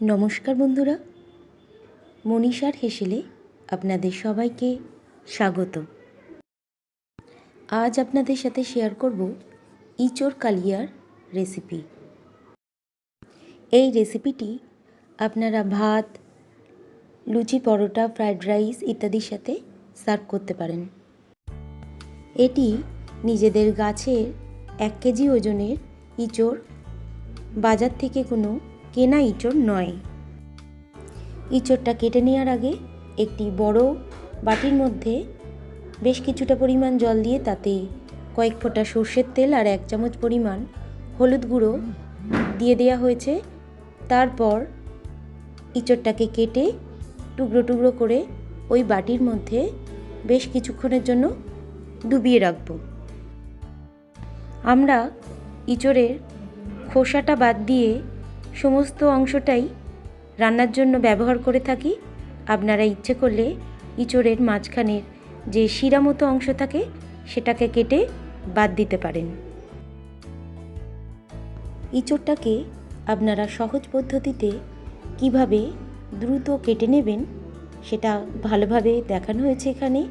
নমস্কার বন্ধুরা। মনীষার হেসেলে আপনাদের সবাইকে স্বাগত। আজ আপনাদের সাথে শেয়ার করব ইচোর কালিয়ার রেসিপি এই রেসিপিটি আপনারা ভাত, লুচি, পরোটা ফ্রায়েড রাইস ইত্যাদির সাথে সার্ভ করতে পারেন। এটি নিজেদের গাছের এক কেজি ওজনের ইচোর বাজার থেকে কোনো কেনা ইঁচড় নয়। ইঁচড়টা কেটে নেওয়ার আগে একটি বড় বাটির মধ্যে বেশ কিছুটা পরিমাণ জল দিয়ে তাতে কয়েক ফোঁটা সর্ষের তেল আর এক চামচ পরিমাণ হলুদ গুঁড়ো দিয়ে দেওয়া হয়েছে। তারপর ইঁচড়টাকে কেটে টুকরো টুকরো করে ওই বাটির মধ্যে বেশ কিছুক্ষণের জন্য ডুবিয়ে রাখব। আমরা ইঁচড়ের খোসাটা বাদ দিয়ে সমস্ত অংশটাই রান্নার জন্য ব্যবহার করে থাকি। আপনারা ইচ্ছে করলে ইঁচড়ের মাঝখানের যে শিরা মতো অংশ থাকে, সেটাকে কেটে বাদ দিতে পারেন। ইঁচড়টাকে আপনারা সহজ পদ্ধতিতে কীভাবে দ্রুত কেটে নেবেন, সেটা ভালোভাবে দেখানো হয়েছে এখানে।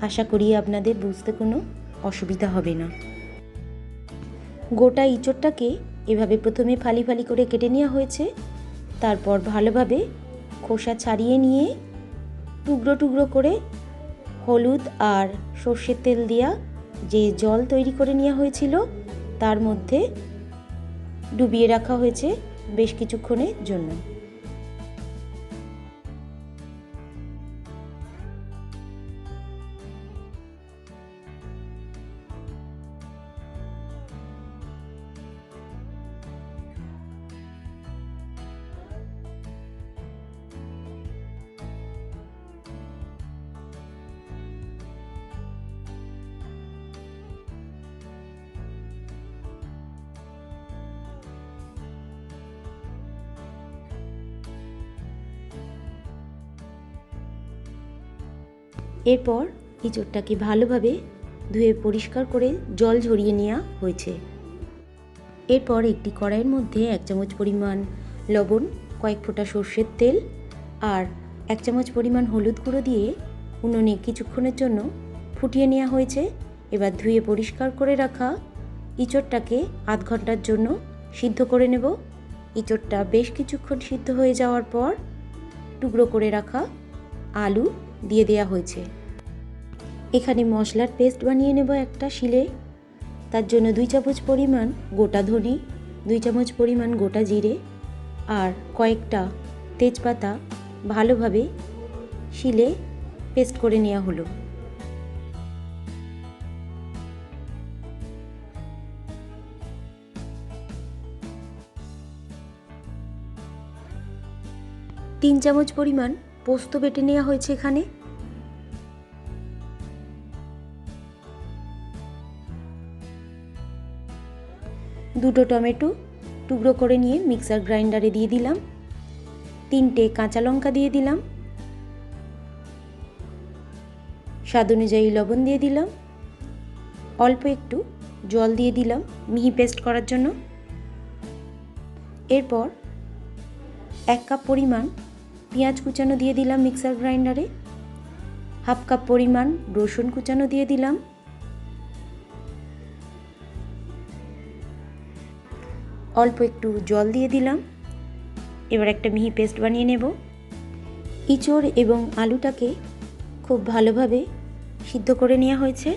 আশা করি আপনাদের বুঝতে কোনো অসুবিধা হবে না। গোটা ইঁচড়টাকে এভাবে প্রথমে ফালি ফালি করে কেটে নেওয়া হয়েছে। তারপর ভালোভাবে খোসা ছাড়িয়ে নিয়ে টুকরো টুকরো করে হলুদ আর সর্ষের তেল দেওয়া যে জল তৈরি করে নেওয়া হয়েছিল, তার মধ্যে ডুবিয়ে রাখা হয়েছে বেশ কিছুক্ষণের জন্য। এরপর ইঁচড়টাকে ভালোভাবে ধুয়ে পরিষ্কার করে জল ঝরিয়ে নেওয়া হয়েছে। এরপর একটি কড়াইয়ের মধ্যে এক চামচ পরিমাণ লবণ, কয়েক ফোঁটা সর্ষের তেল আর এক চামচ পরিমাণ হলুদ গুঁড়ো দিয়ে উনুনে কিছুক্ষণের জন্য ফুটিয়ে নেওয়া হয়েছে। এবার ধুয়ে পরিষ্কার করে রাখা ইঁচড়টাকে আধ ঘণ্টার জন্য সিদ্ধ করে নেব। ইঁচড়টা বেশ কিছুক্ষণ সিদ্ধ হয়ে যাওয়ার পর টুকরো করে রাখা আলু দিয়ে দেওয়া হয়েছে। এখানে মশলার পেস্ট বানিয়ে নেব একটা শিলে। তার জন্য দুই চামচ পরিমাণ গোটা ধনে, দুই চামচ পরিমাণ গোটা জিরে আর কয়েকটা তেজপাতা ভালোভাবে শিলে পেস্ট করে নেওয়া হলো। তিন চামচ পরিমাণ পোস্ত বেটে নেওয়া হয়েছে এখানে। দুটো টমেটো টুকরো করে নিয়ে মিক্সার গ্রাইন্ডারে দিয়ে দিলাম। তিনটে কাঁচা লঙ্কা দিয়ে দিলাম। স্বাদ অনুযায়ী লবণ দিয়ে দিলাম। অল্প একটু জল দিয়ে দিলাম মিহি পেস্ট করার জন্য। এরপর এক কাপ পরিমাণ পেঁয়াজ কুচানো দিয়ে দিলাম মিক্সার গ্রাইন্ডারে। হাফ কাপ পরিমাণ রসুন কুচানো দিয়ে দিলাম। অল্প একটু জল দিয়ে দিলাম। এবার একটা মিহি পেস্ট বানিয়ে নেব। ইঁচড় এবং আলুটাকে খুব ভালোভাবে সিদ্ধ করে নেওয়া হয়েছে।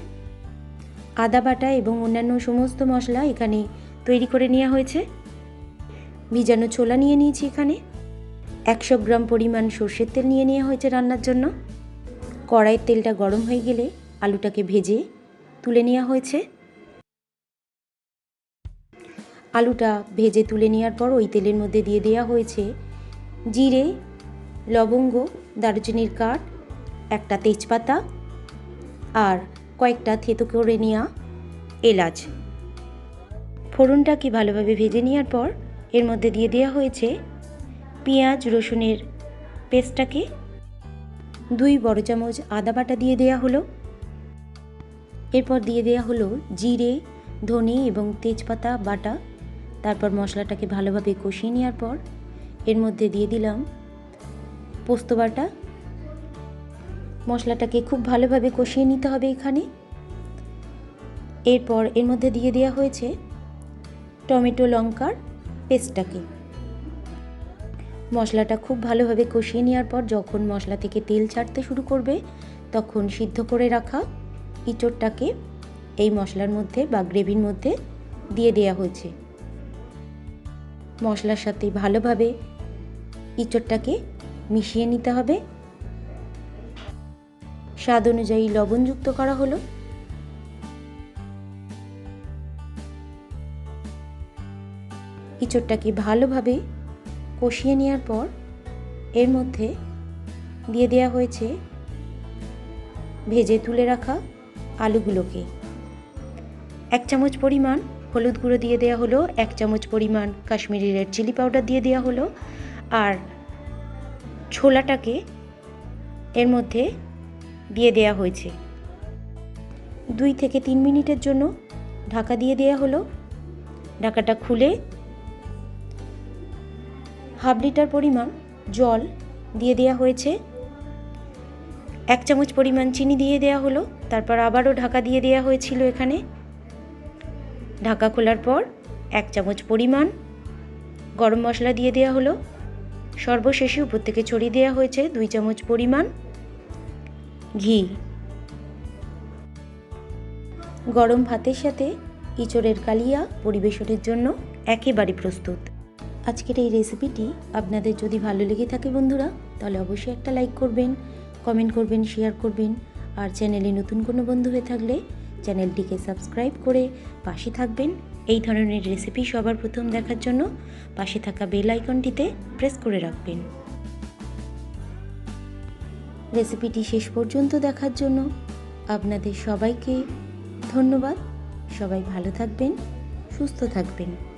আদা বাটা এবং অন্যান্য সমস্ত মশলা এখানে তৈরি করে নেওয়া হয়েছে। ভিজানো ছোলা নিয়ে নিয়েছি এখানে। একশো গ্রাম পরিমাণ সর্ষের তেল নিয়ে নেওয়া হয়েছে রান্নার জন্য। কড়াইয়ের তেলটা গরম হয়ে গেলে আলুটাকে ভেজে তুলে নেওয়া হয়েছে। আলুটা ভেজে তুলে নেওয়ার পর ওই তেলের মধ্যে দিয়ে দেওয়া হয়েছে জিরে, লবঙ্গ, দারুচিনির কাঠ, একটা তেজপাতা আর কয়েকটা থেতো করে নেওয়া এলাচ। ফোড়নটাকে ভালোভাবে ভেজে নেওয়ার পর এর মধ্যে দিয়ে দেওয়া হয়েছে পেঁয়াজ রসুনের পেস্টটাকে দুই বড় চামচ আদা বাটা দিয়ে দেওয়া হলো। এরপর দিয়ে দেওয়া হলো জিরে, ধনে এবং তেজপাতা বাটা। তারপর মশলাটাকে ভালোভাবে কষিয়ে নেওয়ার পর এর মধ্যে দিয়ে দিলাম পোস্ত বাটা। মশলাটাকে খুব ভালোভাবে কষিয়ে নিতে হবে এখানে। এরপর এর মধ্যে দিয়ে দেওয়া হয়েছে টমেটো লঙ্কার পেস্টটাকে। মশলাটা খুব ভালোভাবে কষিয়ে নেওয়ার পর যখন মশলা থেকে তেল ছাড়তে শুরু করবে, তখন সিদ্ধ করে রাখা ইঁচড়টাকে এই মশলার মধ্যে বা গ্রেভির মধ্যে দিয়ে দেওয়া হয়েছে। মশলার সাথে ভালোভাবে ইঁচড়টাকে মিশিয়ে নিতে হবে। স্বাদ অনুযায়ী লবণ যুক্ত করা হলো। ইঁচড়টাকে ভালোভাবে কষিয়ে নেওয়ার পর এর মধ্যে দিয়ে দেওয়া হয়েছে ভেজে তুলে রাখা আলুগুলোকে। এক চামচ পরিমাণ হলুদ গুঁড়ো দিয়ে দেওয়া হলো, এক চামচ পরিমাণ কাশ্মীরি রেড চিলি পাউডার দিয়ে দেওয়া হলো আর ছোলাটাকে এর মধ্যে দিয়ে দেওয়া হয়েছে। দুই থেকে তিন মিনিটের জন্য ঢাকা দিয়ে দেওয়া হলো। ঢাকাটা খুলে হাফ লিটার পরিমাণ জল দিয়ে দেওয়া হয়েছে। এক চামচ পরিমাণ চিনি দিয়ে দেওয়া হলো। তারপর আবারও ঢাকা দিয়ে দেওয়া হয়েছিল এখানে। ঢাকা খোলার পর এক চামচ পরিমাণ গরম মশলা দিয়ে দেওয়া হলো। সর্বশেষে উপর থেকে ছড়িয়ে দেওয়া হয়েছে দুই চামচ পরিমাণ ঘি। গরম ভাতের সাথে ইঁচড়ের কালিয়া পরিবেশনের জন্য একেবারে প্রস্তুত। আজকের এই রেসিপিটি আপনাদের যদি ভালো লেগে থাকে বন্ধুরা, তাহলে অবশ্যই একটা লাইক করবেন কমেন্ট করবেন শেয়ার করবেন। আর চ্যানেলে নতুন কোনো বন্ধু হয়ে থাকলে চ্যানেলটিকে সাবস্ক্রাইব করে পাশে থাকবেন। এই ধরনের রেসিপি সবার প্রথম দেখার জন্য পাশে থাকা বেল আইকনটিতে প্রেস করে রাখবেন। রেসিপিটি শেষ পর্যন্ত দেখার জন্য আপনাদের সবাইকে ধন্যবাদ। সবাই ভালো থাকবেন, সুস্থ থাকবেন।